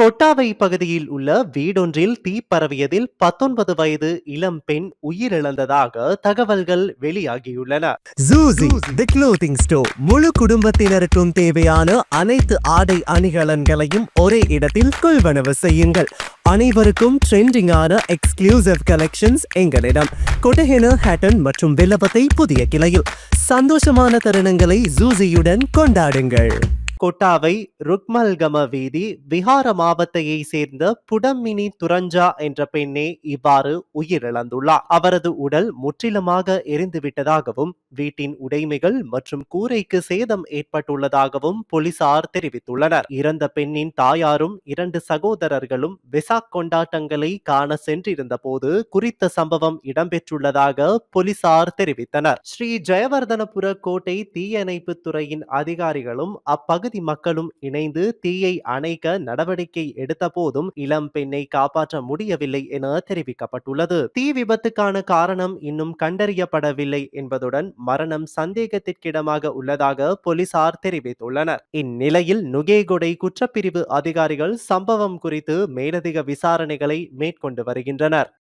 கொட்டாவை பகுதியில் உள்ள வீடொன்றில் தீ பரவியதில் பத்தொன்பது வயது இளம் பெண் உயிரிழந்ததாக தகவல்கள் வெளியாகியுள்ளன. ஜூசி தி க்ளோத்திங் ஸ்டோர் முழு குடும்பத்தினருக்கும் தேவையான அனைத்து ஆடை அணிகலன்களையும் ஒரே இடத்தில் கொள்வனவு செய்யுங்கள். அனைவருக்கும் ட்ரெண்டிங்கான எக்ஸ்க்ளூசிவ் கலெக்ஷன்ஸ் எங்களிடம். கொட்டஹென ஹேட்டன் மற்றும் வில்லபத்தை புதிய கிளையில். சந்தோஷமான தருணங்களை ஜூசியுடன் கொண்டாடுங்கள். கொட்டாவை ருக்மல்கம வீதி விஹார மாவத்தையை சேர்ந்த புடம்மினி துரஞ்சா என்ற பெண்ணே இவ்வாறு உயிரிழந்துள்ளார். அவரது உடல் முற்றிலுமாக எரிந்துவிட்டதாகவும் வீட்டின் உடைமைகள் மற்றும் கூரைக்கு சேதம் ஏற்பட்டுள்ளதாகவும் போலீசார் தெரிவித்துள்ளனர். இறந்த பெண்ணின் தாயாரும் இரண்டு சகோதரர்களும் வெசாக் கொண்டாட்டங்களை காண சென்றிருந்த போது குறித்த சம்பவம் இடம்பெற்றுள்ளதாக போலீசார் தெரிவித்தனர். ஸ்ரீ ஜெயவர்தனபுர கோட்டை தீயணைப்பு துறையின் அதிகாரிகளும் அப்பகுதி மக்களும் இணைந்து தீயை அணைக்க நடவடிக்கை எடுத்த போதும் இளம் பெண்ணை காப்பாற்ற முடியவில்லை என தெரிவிக்கப்பட்டுள்ளது. தீ விபத்துக்கான காரணம் இன்னும் கண்டறியப்படவில்லை என்பதுடன் மரணம் சந்தேகத்திற்கிடமாக உள்ளதாக போலீசார் தெரிவித்துள்ளனர். இந்நிலையில் நுகேகொடை குற்றப்பிரிவு அதிகாரிகள் சம்பவம் குறித்து மேலதிக விசாரணைகளை மேற்கொண்டு வருகின்றனர்.